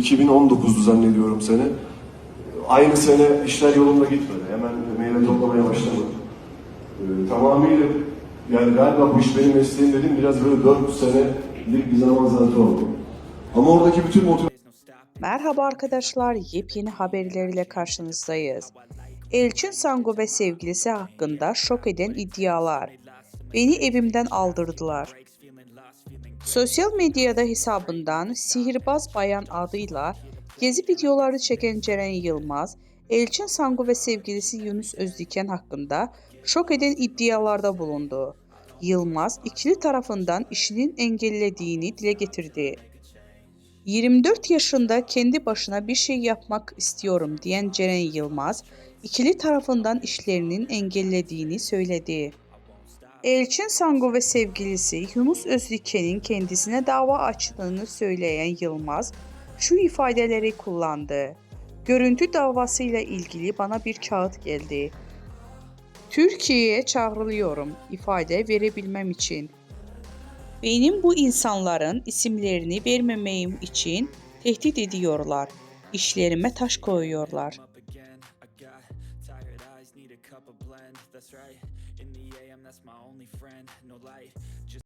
2019'du zannediyorum sene. Aynı sene işler yolunda gitmedi. Hemen meyve toplamaya başlamadım. Ee, tamamıyla yani galiba bu iş benim mesleğim dedim biraz böyle 4 senelik bir zaman zarfı oldu. Ama oradaki bütün motivasyon Merhaba arkadaşlar, yepyeni haberlerle karşınızdayız. Elçin Sango ve sevgilisi hakkında şok eden iddialar. Beni evimden aldırdılar. Sosyal medyada hesabından Sihirbaz Bayan adıyla gezi videoları çeken Ceren Yılmaz, Elçin Sango ve sevgilisi Yunus Özdiken hakkında şok eden iddialarda bulundu. Yılmaz ikili tarafından işinin engellediğini dile getirdi. 24 yaşında kendi başına bir şey yapmak istiyorum diyen Ceren Yılmaz, ikili tarafından işlerinin engellediğini söyledi. Elçin Sango ve sevgilisi Yunus Özdiken'in kendisine dava açtığını söyleyen Yılmaz, şu ifadeleri kullandı. Görüntü davasıyla ilgili bana bir kağıt geldi. Türkiye'ye çağrılıyorum ifade verebilmem için. Benim bu insanların isimlerini vermemeyim için tehdit ediyorlar. İşlerime taş koyuyorlar. Need a cup of blend. That's right. In the AM, that's my only friend. No light, just